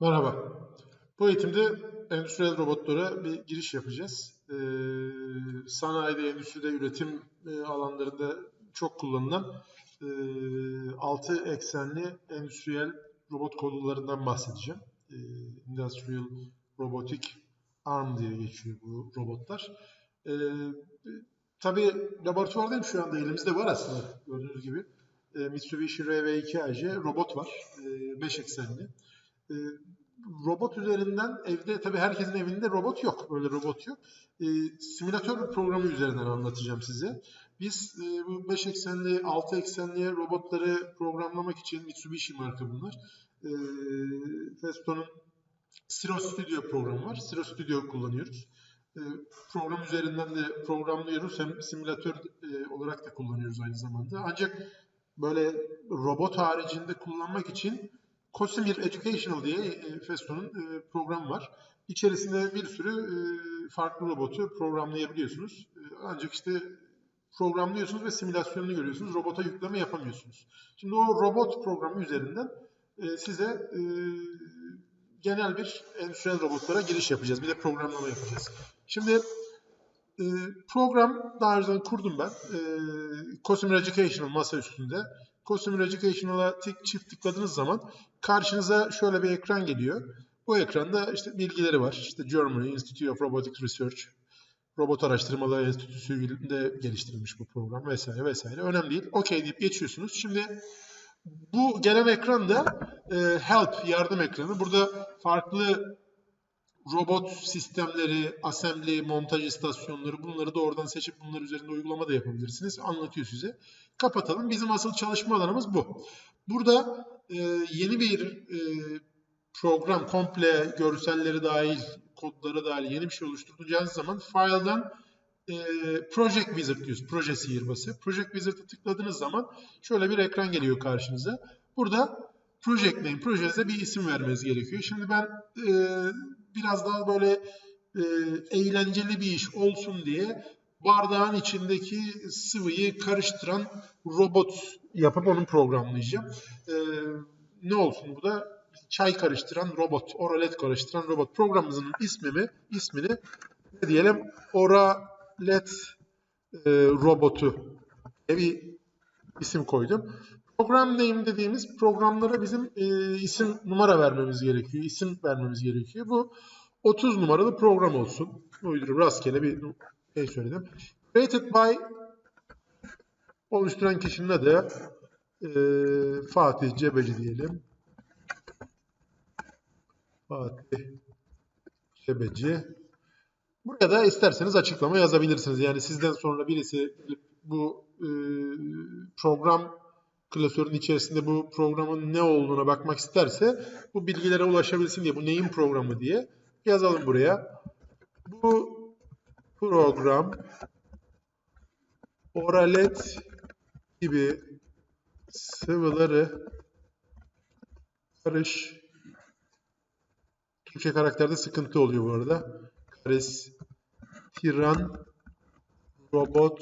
Merhaba. Bu eğitimde endüstriyel robotlara bir giriş yapacağız. Ee, sanayide, endüstride, üretim e, alanlarında çok kullanılan e, altı eksenli endüstriyel robot kodlarından bahsedeceğim. E, Industrial Robotic Arm diye geçiyor bu robotlar. E, tabii laboratuvardayım şu anda elimizde var aslında gördüğünüz gibi. E, Mitsubishi RV2AC robot var. 5 e, eksenli. E, robot üzerinden evde tabii herkesin evinde robot yok. Böyle robot yok. E, simülatör programı üzerinden anlatacağım size. Biz e, bu 5 eksenli, 6 eksenli robotları programlamak için Mitsubishi marka bunlar. E, Festo'nun Siro Studio programı var. Siro Studio kullanıyoruz. E, program üzerinden de programlıyoruz. Hem simülatör e, olarak da kullanıyoruz aynı zamanda. Ancak böyle robot haricinde kullanmak için Cosimir Educational diye e, Festo'nun e, programı var. İçerisinde bir sürü e, farklı robotu programlayabiliyorsunuz. E, ancak işte programlıyorsunuz ve simülasyonunu görüyorsunuz. Robota yükleme yapamıyorsunuz. Şimdi o robot programı üzerinden size genel bir endüstriyel robotlara giriş yapacağız. Bir de programlama yapacağız. Şimdi program daha önceden kurdum ben. E, Educational masa üstünde. Customer Educational'a tık, çift tıkladığınız zaman karşınıza şöyle bir ekran geliyor. Bu ekranda işte bilgileri var. İşte Germany Institute of Robotics Research, Robot Araştırmaları Enstitüsü'nde geliştirilmiş bu program vesaire vesaire. Önemli değil. OK deyip geçiyorsunuz. Şimdi bu gelen ekranda e, help, yardım ekranı. Burada farklı robot sistemleri, assembly, montaj istasyonları bunları da oradan seçip bunlar üzerinde uygulama da yapabilirsiniz. Anlatıyor size. Kapatalım. Bizim asıl çalışma alanımız bu. Burada e, yeni bir e, program komple görselleri dahil, kodları dahil yeni bir şey oluşturacağınız zaman file'dan e, Project Wizard diyoruz. Proje sihirbası. Project Wizard'a tıkladığınız zaman şöyle bir ekran geliyor karşınıza. Burada project name, projenize bir isim vermeniz gerekiyor. Şimdi ben e, biraz daha böyle e, eğlenceli bir iş olsun diye bardağın içindeki sıvıyı karıştıran robot yapıp onu programlayacağım. E, ne olsun bu da? Çay karıştıran robot, oralet karıştıran robot. Programımızın ismini, ismini ne diyelim? Oralet e, robotu diye bir isim koydum. Program name dediğimiz programlara bizim e, isim numara vermemiz gerekiyor. İsim vermemiz gerekiyor. Bu 30 numaralı program olsun. Uydurup rastgele bir şey söyledim. Created by oluşturan kişinin adı e, Fatih Cebeci diyelim. Fatih Cebeci. Buraya da isterseniz açıklama yazabilirsiniz. Yani sizden sonra birisi bu e, program klasörün içerisinde bu programın ne olduğuna bakmak isterse bu bilgilere ulaşabilsin diye bu neyin programı diye yazalım buraya. Bu program oralet gibi sıvıları karış Türkçe karakterde sıkıntı oluyor bu arada. Karis tiran robot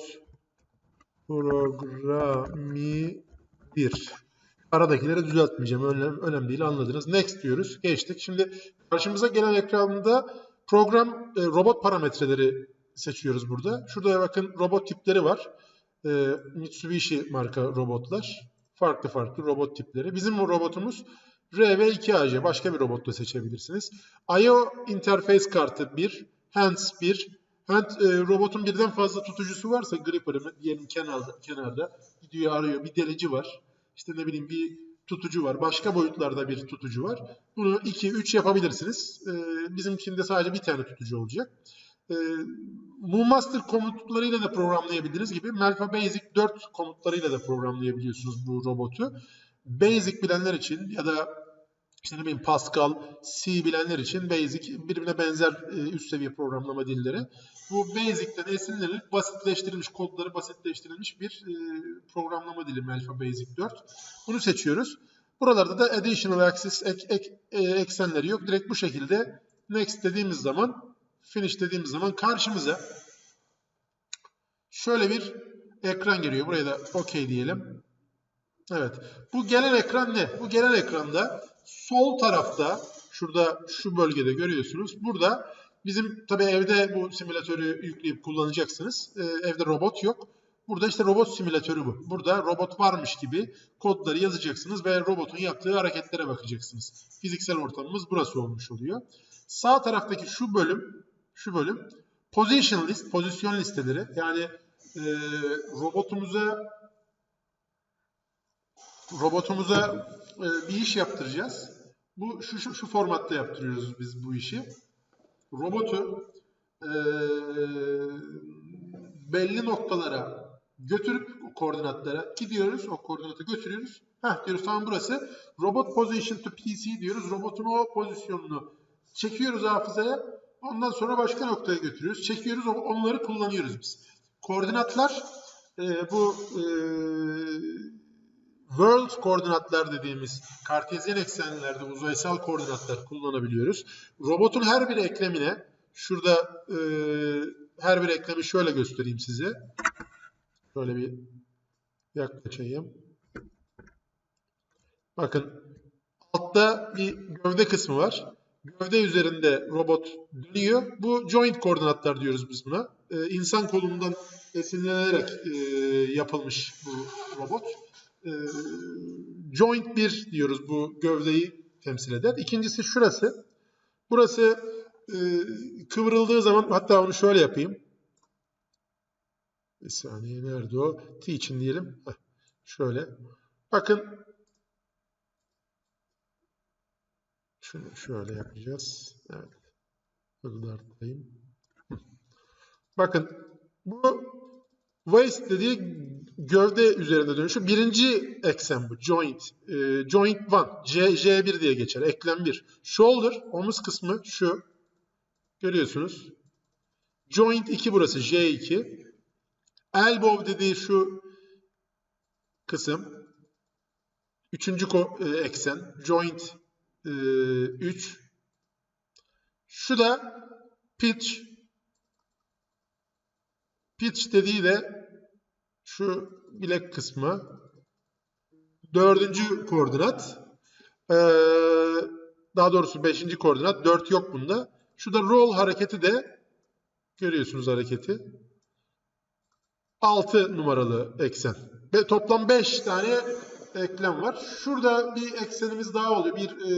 programi 1. Aradakileri düzeltmeyeceğim. Önemli, önemli değil anladınız. Next diyoruz. Geçtik. Şimdi karşımıza gelen ekranda program e, robot parametreleri seçiyoruz burada. Şurada bakın robot tipleri var. E, Mitsubishi marka robotlar. Farklı farklı robot tipleri. Bizim bu robotumuz RV2AC. Başka bir robot da seçebilirsiniz. I.O. interface kartı 1. Hands 1. Hand, e, robotun birden fazla tutucusu varsa gripper'ı diyelim kenarda, kenarda gidiyor arıyor. Bir delici var. İşte ne bileyim bir tutucu var. Başka boyutlarda bir tutucu var. Bunu 2-3 yapabilirsiniz. E, bizimkinde sadece bir tane tutucu olacak. E, Moonmaster komutlarıyla da programlayabiliriz gibi Melfa Basic 4 komutlarıyla da programlayabiliyorsunuz bu robotu. Basic bilenler için ya da işte ne bileyim Pascal, C bilenler için Basic birbirine benzer e, üst seviye programlama dilleri. Bu Basic'ten esinlenip basitleştirilmiş, kodları basitleştirilmiş bir e, programlama dili Alpha Basic 4. Bunu seçiyoruz. Buralarda da additional access ek, ek, e, eksenleri yok. Direkt bu şekilde next dediğimiz zaman, finish dediğimiz zaman karşımıza şöyle bir ekran geliyor. Buraya da OK diyelim. Evet. Bu gelen ekran ne? Bu gelen ekranda sol tarafta Şurada şu bölgede görüyorsunuz. Burada bizim tabii evde bu simülatörü yükleyip kullanacaksınız. Ee, evde robot yok. Burada işte robot simülatörü bu. Burada robot varmış gibi kodları yazacaksınız ve robotun yaptığı hareketlere bakacaksınız. Fiziksel ortamımız burası olmuş oluyor. Sağ taraftaki şu bölüm, şu bölüm position list, pozisyon listeleri. Yani e, robotumuza robotumuza e, bir iş yaptıracağız. Bu şu, şu şu formatta yaptırıyoruz biz bu işi. Robotu e, belli noktalara götürüp koordinatlara gidiyoruz. O koordinatı götürüyoruz. Heh diyoruz tamam burası. Robot position to PC diyoruz. Robotun o pozisyonunu çekiyoruz hafızaya. Ondan sonra başka noktaya götürüyoruz. Çekiyoruz. Onları kullanıyoruz biz. Koordinatlar e, bu e, world koordinatlar dediğimiz kartezyen eksenlerde uzaysal koordinatlar kullanabiliyoruz. Robotun her bir eklemine şurada e, her bir eklemi şöyle göstereyim size. Şöyle bir yaklaşayım. Bakın altta bir gövde kısmı var. Gövde üzerinde robot dönüyor. Bu joint koordinatlar diyoruz biz buna. Ee, insan kolundan esinlenerek e, yapılmış bu robot. Ee, joint 1 diyoruz bu gövdeyi temsil eder. İkincisi şurası. Burası e, kıvrıldığı zaman hatta onu şöyle yapayım. Bir saniye nerede o? T için diyelim. Heh, şöyle. Bakın şunu şöyle yapacağız. Evet. Hızlı arttırayım. Bakın bu waist dediği gövde üzerinde dönüşü. Birinci eksen bu. Joint. Ee, joint 1. C, J1 diye geçer. Eklem 1. Shoulder. Omuz kısmı şu. Görüyorsunuz. Joint 2 burası. J2. Elbow dediği şu kısım. Üçüncü e, eksen. Joint 3. Şu da pitch. Pitch dediği de şu bilek kısmı. Dördüncü koordinat. Ee, daha doğrusu beşinci koordinat. Dört yok bunda. Şu da roll hareketi de görüyorsunuz hareketi. 6 numaralı eksen. Ve toplam 5 tane eklem var. Şurada bir eksenimiz daha oluyor. Bir e,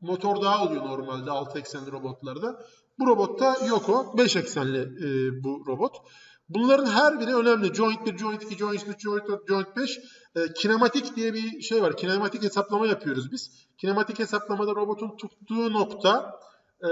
motor daha oluyor normalde 6 eksenli robotlarda. Bu robotta yok o. 5 eksenli e, bu robot. Bunların her biri önemli. Joint 1, Joint 2, Joint 3, Joint 4, Joint 5. E, kinematik diye bir şey var. Kinematik hesaplama yapıyoruz biz. Kinematik hesaplamada robotun tuttuğu nokta e,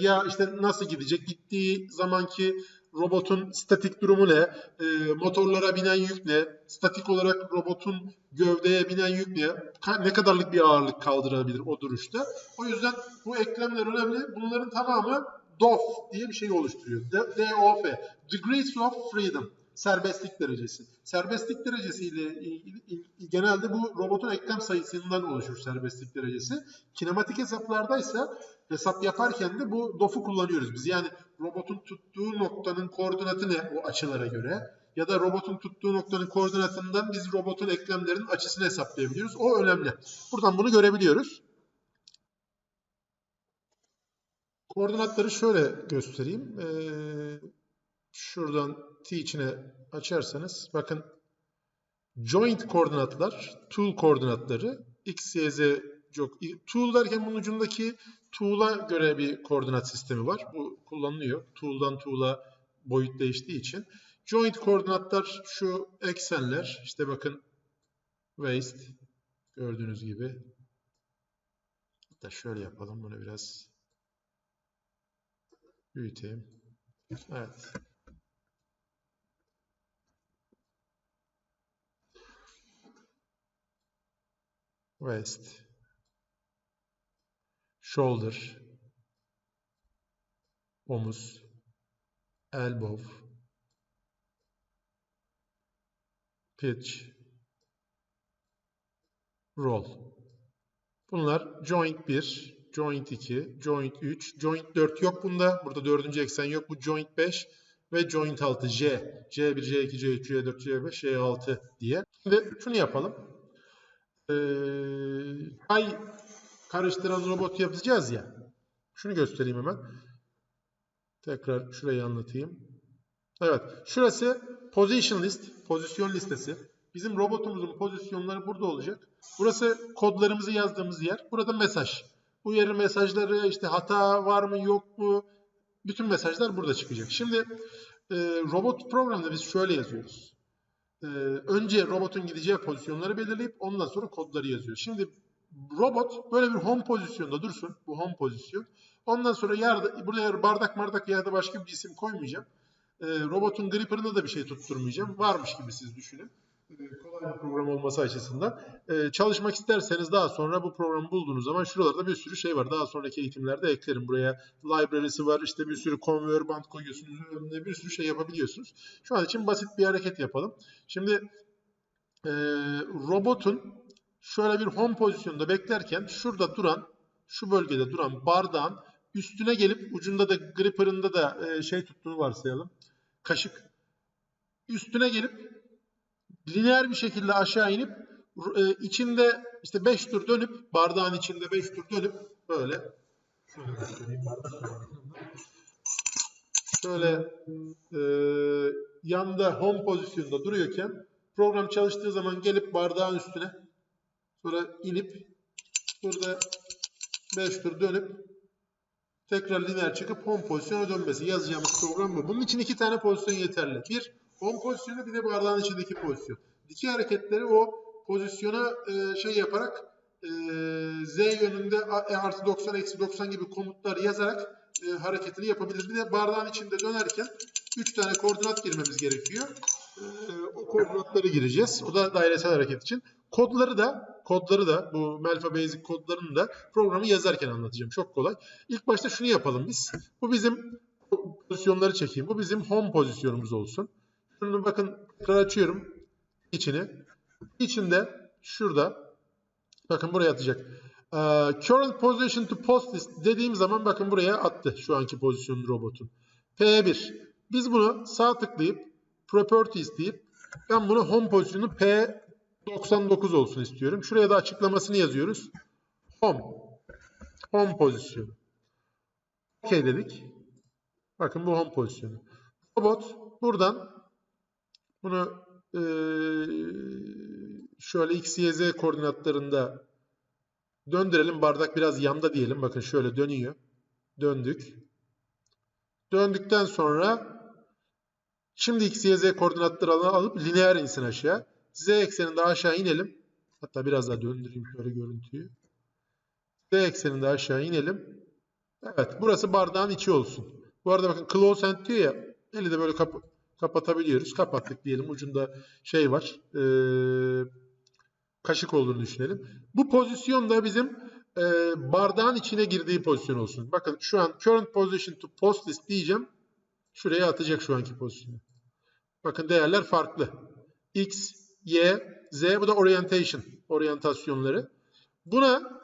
ya işte nasıl gidecek? Gittiği zamanki robotun statik durumu ne? E, motorlara binen yük ne? Statik olarak robotun gövdeye binen yük ne? Ka- ne kadarlık bir ağırlık kaldırabilir o duruşta? O yüzden bu eklemler önemli. Bunların tamamı DOF diye bir şey oluşturuyor. DOF. Degrees of Freedom. Serbestlik derecesi. Serbestlik derecesiyle ilgili il- genelde bu robotun eklem sayısından oluşur serbestlik derecesi. Kinematik hesaplardaysa hesap yaparken de bu DOF'u kullanıyoruz biz. Yani robotun tuttuğu noktanın koordinatı ne o açılara göre? Ya da robotun tuttuğu noktanın koordinatından biz robotun eklemlerinin açısını hesaplayabiliyoruz. O önemli. Buradan bunu görebiliyoruz. Koordinatları şöyle göstereyim. Ee, şuradan T içine açarsanız bakın joint koordinatlar, tool koordinatları x, y, z yok. Tool derken bunun ucundaki tool'a göre bir koordinat sistemi var. Bu kullanılıyor. Tool'dan tool'a boyut değiştiği için. Joint koordinatlar şu eksenler. İşte bakın waist gördüğünüz gibi. Hatta şöyle yapalım bunu biraz büyüteyim. Evet. Waist. Shoulder. Omuz. Elbow. Pitch. Roll. Bunlar joint 1, joint 2, joint 3, joint 4 yok bunda. Burada dördüncü eksen yok. Bu joint 5 ve joint 6 J. C1, C2, C3, C4, C5, C6 diye. Şimdi şunu yapalım. Ee, pay karıştıran robot yapacağız ya. Şunu göstereyim hemen. Tekrar şurayı anlatayım. Evet. Şurası position list. Pozisyon listesi. Bizim robotumuzun pozisyonları burada olacak. Burası kodlarımızı yazdığımız yer. Burada mesaj. Uyarı mesajları, işte hata var mı yok mu? Bütün mesajlar burada çıkacak. Şimdi e, robot programda biz şöyle yazıyoruz. E, önce robotun gideceği pozisyonları belirleyip ondan sonra kodları yazıyor. Şimdi robot böyle bir home pozisyonda dursun. Bu home pozisyon. Ondan sonra yerde, buraya bardak bardak da başka bir cisim koymayacağım. E, robotun gripper'ına da bir şey tutturmayacağım. Varmış gibi siz düşünün. E, kolay bir program olması açısından. E, çalışmak isterseniz daha sonra bu programı bulduğunuz zaman şuralarda bir sürü şey var. Daha sonraki eğitimlerde eklerim. Buraya library'si var. İşte bir sürü conveyor band koyuyorsunuz. Önüne bir sürü şey yapabiliyorsunuz. Şu an için basit bir hareket yapalım. Şimdi e, robotun şöyle bir home pozisyonda beklerken şurada duran, şu bölgede duran bardağın üstüne gelip ucunda da gripper'ında da e, şey tuttuğunu varsayalım. Kaşık. Üstüne gelip lineer bir şekilde aşağı inip e, içinde işte 5 tur dönüp bardağın içinde 5 tur dönüp böyle şöyle e, yanda home pozisyonda duruyorken program çalıştığı zaman gelip bardağın üstüne sonra inip burada 5 tur dönüp tekrar lineer çıkıp home pozisyona dönmesi yazacağımız program bu. Bunun için iki tane pozisyon yeterli. Bir home pozisyonu bir de bardağın içindeki pozisyon. Dikey hareketleri o pozisyona e, şey yaparak e, Z yönünde e, artı 90 eksi 90 gibi komutlar yazarak e, hareketini yapabilir. Bir de bardağın içinde dönerken 3 tane koordinat girmemiz gerekiyor. E, o koordinatları gireceğiz. O da dairesel hareket için. Kodları da kodları da bu Melfa Basic kodlarını da programı yazarken anlatacağım. Çok kolay. İlk başta şunu yapalım biz. Bu bizim pozisyonları çekeyim. Bu bizim home pozisyonumuz olsun. Şunu bakın tekrar açıyorum içini. İçinde şurada bakın buraya atacak. Ee, current position to post list dediğim zaman bakın buraya attı şu anki pozisyonu robotun. P1. Biz bunu sağ tıklayıp properties deyip ben bunu home pozisyonu P99 olsun istiyorum. Şuraya da açıklamasını yazıyoruz. Home. Home pozisyonu. OK dedik. Bakın bu home pozisyonu. Robot buradan bunu ee, şöyle x, y, z koordinatlarında döndürelim. Bardak biraz yanda diyelim. Bakın şöyle dönüyor. Döndük. Döndükten sonra şimdi x, y, z koordinatlarını alıp lineer insin aşağı. Z ekseninde aşağı inelim. Hatta biraz daha döndüreyim şöyle görüntüyü. Z ekseninde aşağı inelim. Evet burası bardağın içi olsun. Bu arada bakın close end diyor ya. Eli de böyle kapı kapatabiliyoruz. Kapattık diyelim. Ucunda şey var. E, kaşık olduğunu düşünelim. Bu pozisyon da bizim e, bardağın içine girdiği pozisyon olsun. Bakın şu an current position to post list diyeceğim. Şuraya atacak şu anki pozisyonu. Bakın değerler farklı. X, Y, Z bu da orientation. Oryantasyonları. Buna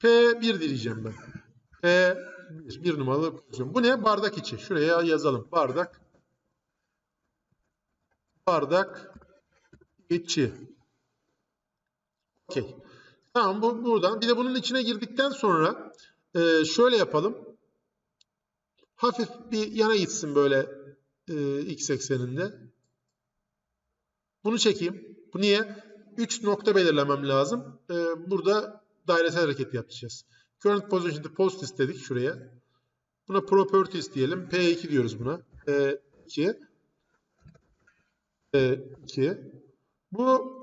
P1 diyeceğim ben. P1. Bir numaralı pozisyon. Bu ne? Bardak içi. Şuraya yazalım. Bardak bardak içi. Okey. Tamam bu buradan. Bir de bunun içine girdikten sonra e, şöyle yapalım. Hafif bir yana gitsin böyle e, x ekseninde. Bunu çekeyim. Bu niye? 3 nokta belirlemem lazım. E, burada dairesel hareket yapacağız. Current position to post istedik şuraya. Buna properties diyelim. P2 diyoruz buna. P2. 2. Bu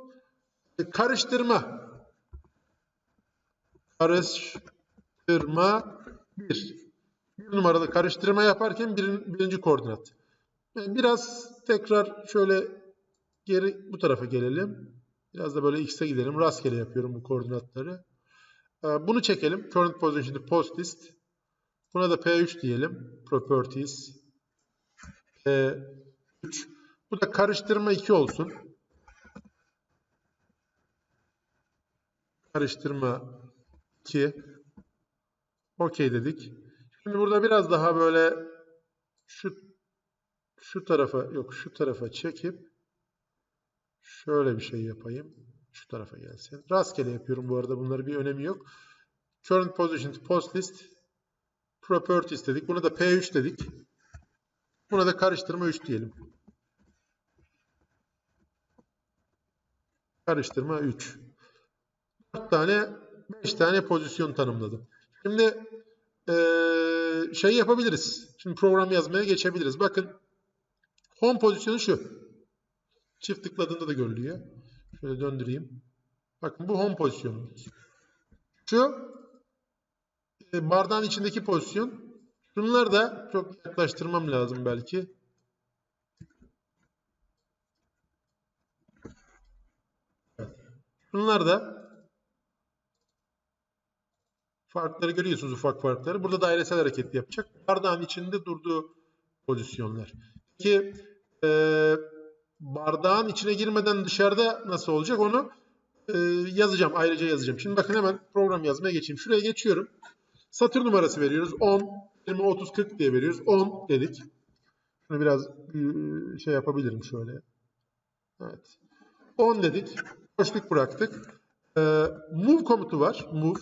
karıştırma. Karıştırma 1. Bir numaralı karıştırma yaparken bir, birinci koordinat. Biraz tekrar şöyle geri bu tarafa gelelim. Biraz da böyle x'e gidelim. Rastgele yapıyorum bu koordinatları. Bunu çekelim. Current position post list. Buna da P3 diyelim. Properties. P3. Bu da karıştırma 2 olsun. Karıştırma 2. Okey dedik. Şimdi burada biraz daha böyle şu şu tarafa yok şu tarafa çekip şöyle bir şey yapayım. Şu tarafa gelsin. Rastgele yapıyorum bu arada. Bunları bir önemi yok. Current position to post list. Properties dedik. Buna da P3 dedik. Buna da karıştırma 3 diyelim. Karıştırma 3. 4 tane 5 tane pozisyon tanımladım. Şimdi eee, şey yapabiliriz. Şimdi program yazmaya geçebiliriz. Bakın home pozisyonu şu. Çift tıkladığında da görülüyor. Şöyle döndüreyim. Bakın bu home pozisyonumuz. Şu bardağın içindeki pozisyon. Bunlar da çok yaklaştırmam lazım belki. Bunlar da farkları görüyorsunuz ufak farkları. Burada dairesel hareket yapacak. Bardağın içinde durduğu pozisyonlar. Peki e, bardağın içine girmeden dışarıda nasıl olacak onu e, yazacağım. Ayrıca yazacağım. Şimdi bakın hemen program yazmaya geçeyim. Şuraya geçiyorum. Satır numarası veriyoruz. 10, 20, 30, 40 diye veriyoruz. 10 dedik. Şunu biraz e, şey yapabilirim şöyle. Evet. 10 dedik. Boşluk bıraktık. Ee, move komutu var. Move.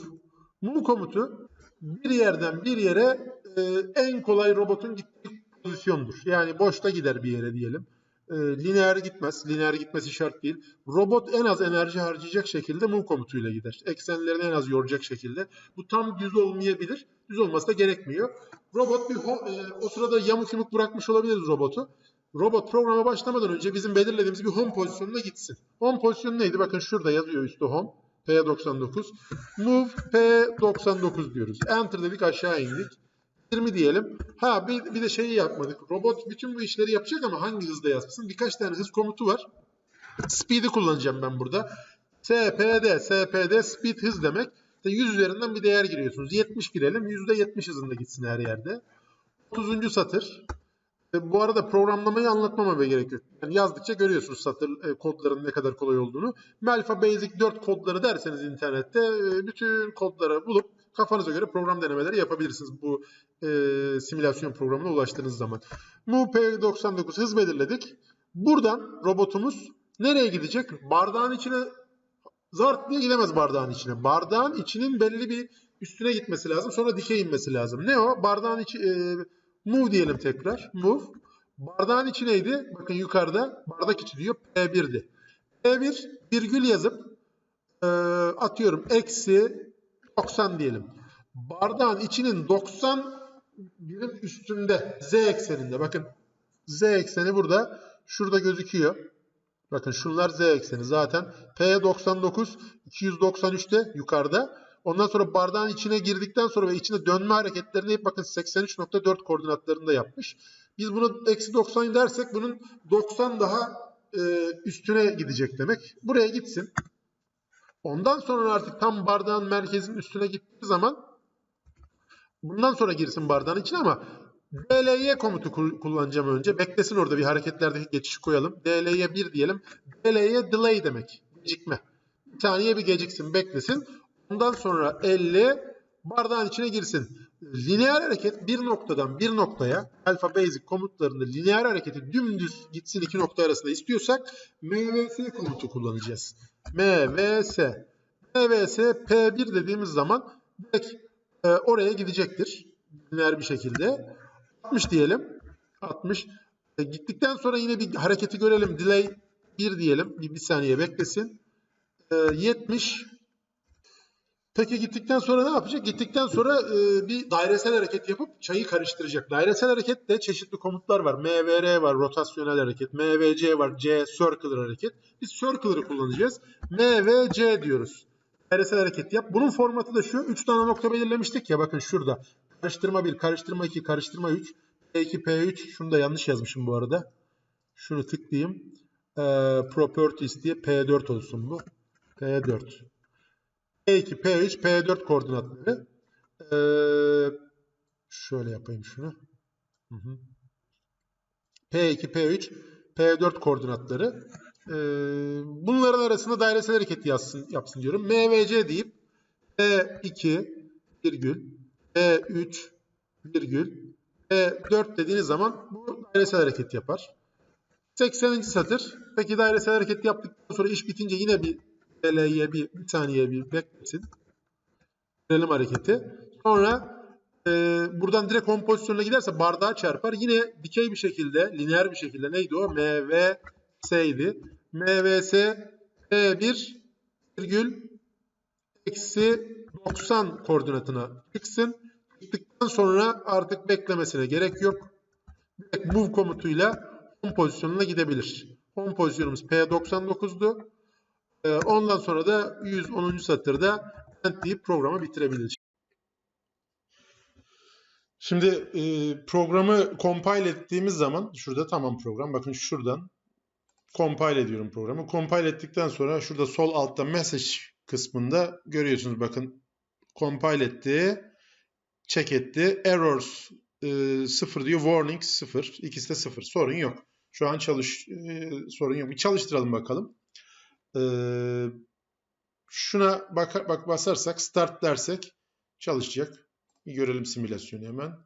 Move komutu bir yerden bir yere e, en kolay robotun gittiği pozisyondur. Yani boşta gider bir yere diyelim. E, lineer gitmez. Lineer gitmesi şart değil. Robot en az enerji harcayacak şekilde move komutuyla gider. Eksenlerini en az yoracak şekilde. Bu tam düz olmayabilir. Düz olması da gerekmiyor. Robot bir e, o sırada yamuk yumuk bırakmış olabiliriz robotu. Robot programa başlamadan önce bizim belirlediğimiz bir home pozisyonuna gitsin. Home pozisyonu neydi? Bakın şurada yazıyor üstte home. P99. Move P99 diyoruz. Enter dedik aşağı indik. 20 diyelim. Ha bir, bir de şeyi yapmadık. Robot bütün bu işleri yapacak ama hangi hızda yapsın? Birkaç tane hız komutu var. Speed'i kullanacağım ben burada. SPD, SPD speed hız demek. İşte 100 üzerinden bir değer giriyorsunuz. 70 girelim. %70 hızında gitsin her yerde. 30. satır. E, bu arada programlamayı anlatmama gerek yok. Yani yazdıkça görüyorsunuz satır e, kodların ne kadar kolay olduğunu. Melfa Basic 4 kodları derseniz internette e, bütün kodları bulup kafanıza göre program denemeleri yapabilirsiniz bu e, simülasyon programına ulaştığınız zaman. Move P99 hız belirledik. Buradan robotumuz nereye gidecek? Bardağın içine zart diye gidemez bardağın içine. Bardağın içinin belli bir üstüne gitmesi lazım. Sonra dikey inmesi lazım. Ne o? Bardağın içi e, move diyelim tekrar. Move. Bardağın içi neydi? Bakın yukarıda bardak içi diyor. P1'di. P1 virgül yazıp e, atıyorum eksi 90 diyelim. Bardağın içinin 90 birim üstünde z ekseninde. Bakın z ekseni burada. Şurada gözüküyor. Bakın şunlar z ekseni zaten. P99 293'te yukarıda. Ondan sonra bardağın içine girdikten sonra ve içine dönme hareketlerini hep bakın 83.4 koordinatlarında yapmış. Biz bunu eksi 90 dersek bunun 90 daha e, üstüne gidecek demek. Buraya gitsin. Ondan sonra artık tam bardağın merkezinin üstüne gittiği zaman bundan sonra girsin bardağın içine ama DLY komutu kul- kullanacağım önce. Beklesin orada bir hareketlerdeki geçişi koyalım. DLY 1 diyelim. DLY delay demek. Gecikme. Bir saniye bir geciksin beklesin. Ondan sonra 50 bardağın içine girsin. Lineer hareket bir noktadan bir noktaya alfa basic komutlarında lineer hareketi dümdüz gitsin iki nokta arasında istiyorsak MVS komutu kullanacağız. MVS. MVS P1 dediğimiz zaman direkt e, oraya gidecektir. Lineer bir şekilde. 60 diyelim. 60. E, gittikten sonra yine bir hareketi görelim. Delay 1 diyelim. Bir, bir saniye beklesin. E, 70. Peki gittikten sonra ne yapacak? Gittikten sonra e, bir dairesel hareket yapıp çayı karıştıracak. Dairesel harekette çeşitli komutlar var. MVR var, rotasyonel hareket. MVC var, C, circular hareket. Biz circular'ı kullanacağız. MVC diyoruz. Dairesel hareket yap. Bunun formatı da şu. 3 tane nokta belirlemiştik ya bakın şurada. Karıştırma 1, karıştırma 2, karıştırma 3. P2, P3. Şunu da yanlış yazmışım bu arada. Şunu tıklayayım. Ee, properties diye P4 olsun bu. P4. P2, P3, P4 koordinatları. Ee, şöyle yapayım şunu. Hı hı. P2, P3, P4 koordinatları. Ee, bunların arasında dairesel hareket yazsın, yapsın diyorum. MVC deyip P2 virgül P3 virgül P4 dediğiniz zaman bu dairesel hareket yapar. 80. satır. Peki dairesel hareket yaptıktan sonra iş bitince yine bir CTRL-Y bir, bir saniye bir beklesin. Görelim hareketi. Sonra e, buradan direkt kompozisyonuna giderse bardağa çarpar. Yine dikey bir şekilde, lineer bir şekilde neydi o? MVS'ydi. MVS P1 virgül eksi 90 koordinatına çıksın. Çıktıktan sonra artık beklemesine gerek yok. Direkt move komutuyla home pozisyonuna gidebilir. Home pozisyonumuz P99'du. Ee, ondan sonra da 110. satırda end deyip programı bitirebilir. Şimdi e, programı compile ettiğimiz zaman şurada tamam program. Bakın şuradan compile ediyorum programı. Compile ettikten sonra şurada sol altta message kısmında görüyorsunuz bakın compile etti, check etti. Errors e, 0 diyor, warning 0. İkisi de 0. Sorun yok. Şu an çalış e, sorun yok. Bir çalıştıralım bakalım. E, şuna bak, bak basarsak start dersek çalışacak. Bir görelim simülasyonu hemen.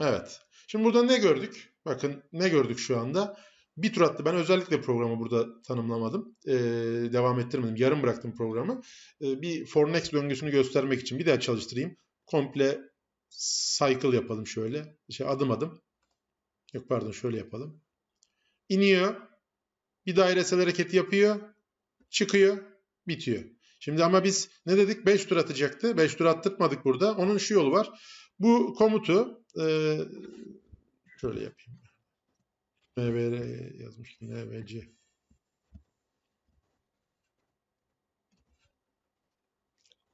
Evet. Şimdi burada ne gördük? Bakın ne gördük şu anda? Bir tur attı. Ben özellikle programı burada tanımlamadım. Ee, devam ettirmedim. Yarım bıraktım programı. Ee, bir for next döngüsünü göstermek için bir daha çalıştırayım. Komple cycle yapalım şöyle. Şey, adım adım. Yok pardon şöyle yapalım. İniyor. Bir dairesel hareket yapıyor. Çıkıyor. Bitiyor. Şimdi ama biz ne dedik? 5 tur atacaktı. 5 tur attırtmadık burada. Onun şu yolu var. Bu komutu e, şöyle yapayım. MVR yazmıştım. MVC.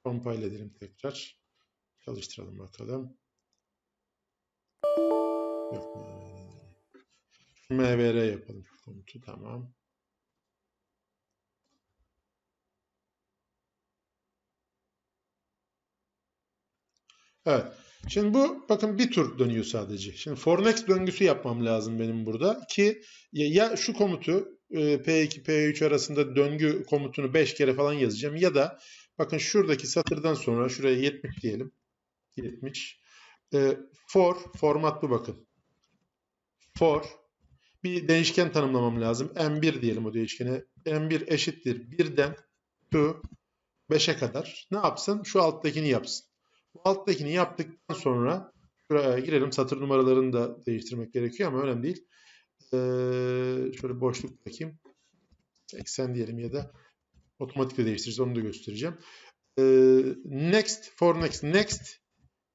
Compile edelim tekrar. Çalıştıralım bakalım. Yok. MVR yapalım komutu. Tamam. Evet. Şimdi bu bakın bir tur dönüyor sadece. Şimdi for next döngüsü yapmam lazım benim burada ki ya, şu komutu e, P2 P3 arasında döngü komutunu 5 kere falan yazacağım ya da bakın şuradaki satırdan sonra şuraya 70 diyelim. 70. E, for format bu bakın. For değişken tanımlamam lazım. M1 diyelim o değişkene. M1 eşittir 1'den to 5'e kadar. Ne yapsın? Şu alttakini yapsın. Bu alttakini yaptıktan sonra şuraya girelim. Satır numaralarını da değiştirmek gerekiyor ama önemli değil. Ee, şöyle boşluk bakayım. 80 diyelim ya da otomatikle değiştiririz. Onu da göstereceğim. Ee, next for next next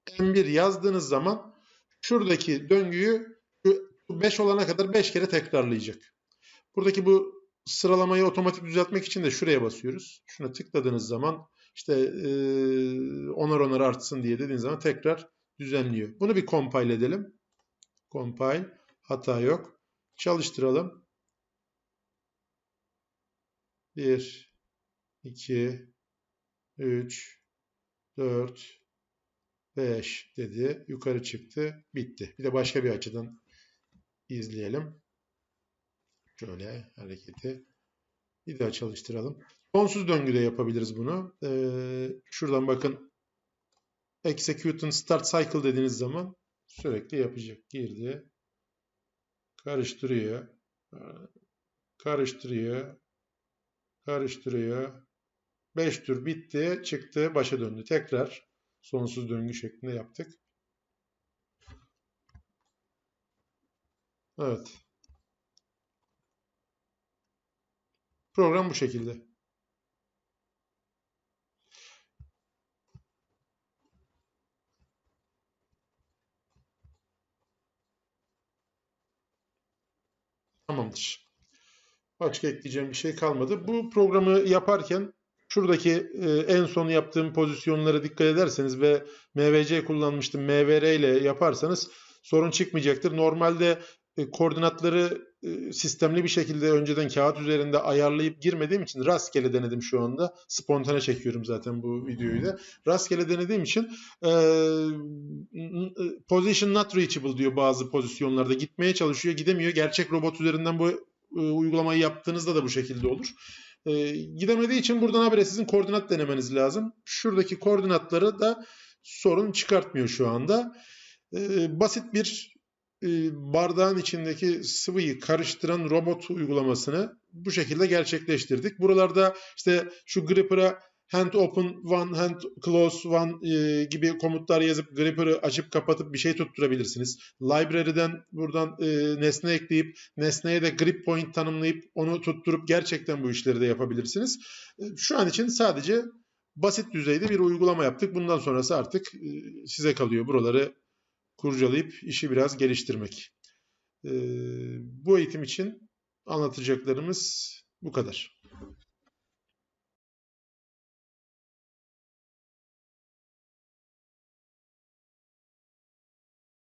M1 yazdığınız zaman şuradaki döngüyü 5 olana kadar 5 kere tekrarlayacak. Buradaki bu sıralamayı otomatik düzeltmek için de şuraya basıyoruz. Şuna tıkladığınız zaman işte e, onar onar artsın diye dediğiniz zaman tekrar düzenliyor. Bunu bir compile edelim. Compile. Hata yok. Çalıştıralım. 1 2 3 4 5 dedi. Yukarı çıktı. Bitti. Bir de başka bir açıdan izleyelim. Şöyle hareketi. Bir daha çalıştıralım. Sonsuz döngüde yapabiliriz bunu. Ee, şuradan bakın execute and start cycle dediğiniz zaman sürekli yapacak. Girdi. Karıştırıyor. Karıştırıyor. Karıştırıyor. 5 tur bitti. Çıktı. Başa döndü. Tekrar sonsuz döngü şeklinde yaptık. Evet. Program bu şekilde. Tamamdır. Başka ekleyeceğim bir şey kalmadı. Bu programı yaparken şuradaki e, en son yaptığım pozisyonlara dikkat ederseniz ve MVC kullanmıştım. MVR ile yaparsanız sorun çıkmayacaktır. Normalde koordinatları e, sistemli bir şekilde önceden kağıt üzerinde ayarlayıp girmediğim için rastgele denedim şu anda. Spontane çekiyorum zaten bu videoyu da. Rastgele denediğim için e, position not reachable diyor bazı pozisyonlarda. Gitmeye çalışıyor, gidemiyor. Gerçek robot üzerinden bu e, uygulamayı yaptığınızda da bu şekilde olur. E, gidemediği için buradan habire sizin koordinat denemeniz lazım. Şuradaki koordinatları da sorun çıkartmıyor şu anda. E, basit bir e, bardağın içindeki sıvıyı karıştıran robot uygulamasını bu şekilde gerçekleştirdik. Buralarda işte şu gripper'a hand open one, hand close one e, gibi komutlar yazıp gripper'ı açıp kapatıp bir şey tutturabilirsiniz. Library'den buradan e, nesne ekleyip nesneye de grip point tanımlayıp onu tutturup gerçekten bu işleri de yapabilirsiniz. E, şu an için sadece basit düzeyde bir uygulama yaptık. Bundan sonrası artık e, size kalıyor. Buraları kurcalayıp işi biraz geliştirmek. E, bu eğitim için anlatacaklarımız bu kadar.